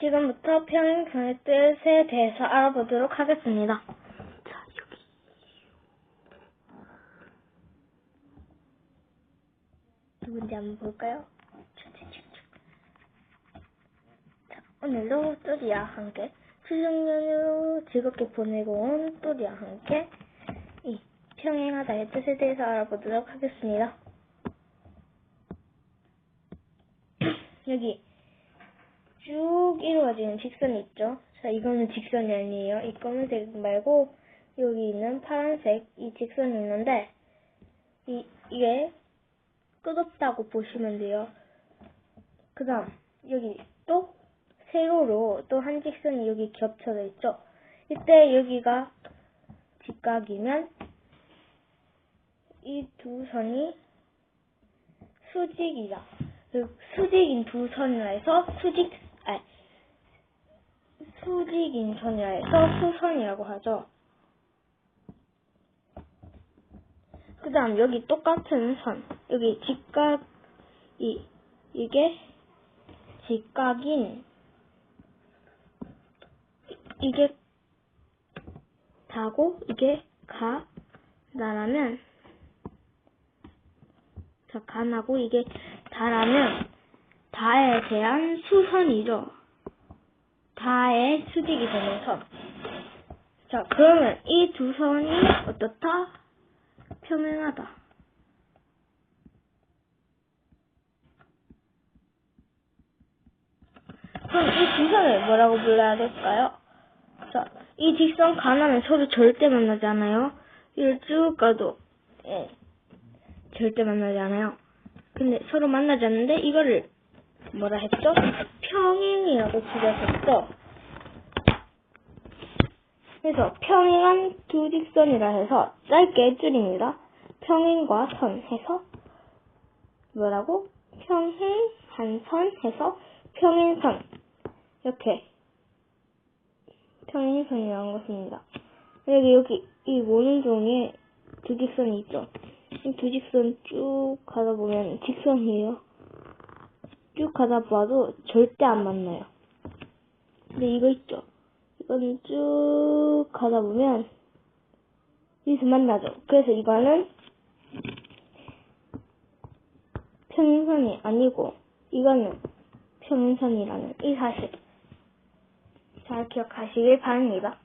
지금부터 평행선의 뜻에 대해서 알아보도록 하겠습니다. 자, 여기. 누군지 한번 볼까요? 자, 오늘도 또리와 함께 추석 연휴 즐겁게 보내고 온 또리와 함께 이 평행하다의 뜻에 대해서 알아보도록 하겠습니다. 여기 쭉 이루어지는 직선이 있죠. 자, 이거는 직선이 아니에요. 이 검은색 말고 여기 있는 파란색 이 직선이 있는데 이 이게 끝없다고 보시면 돼요. 그 다음 여기 또 세로로 또 한 직선이 여기 겹쳐져 있죠. 이때 여기가 직각이면 이 두 선이 수직이다. 그 수직인 두 선이라 해서 수직 수직인 선이라 해서 수선이라고 하죠. 그 다음 여기 똑같은 선 여기 직각 이 이게 직각인 이게 다고 이게 가 나라면 자 가나고 이게 다라면 다에 대한 수선이죠. 다의 수직이 되는 선. 자 그러면 이 두 선이 어떻다? 평행하다. 그럼 이 두 선을 뭐라고 불러야 될까요? 자, 이 직선 가나면 서로 절대 만나지 않아요. 이를 쭉 가도, 예, 절대 만나지 않아요. 근데 서로 만나지 않는데 이거를 뭐라 했죠? 평행이라고 부르셨죠? 그래서 평행한 두 직선이라 해서 짧게 줄입니다. 평행과 선 해서 뭐라고? 평행한 선 해서 평행선 이렇게 평행선이라는 것입니다. 여기 여기 이 오른쪽에 두 직선이 있죠. 이두 직선 쭉 가다 보면 직선이에요. 쭉 가다 봐도 절대 안 만나요. 근데 이거 있죠. 이거는 쭉 가다 보면 여기서 만나죠. 그래서 이거는 평행선이 아니고 이거는 평행선이라는 이 사실 잘 기억하시길 바랍니다.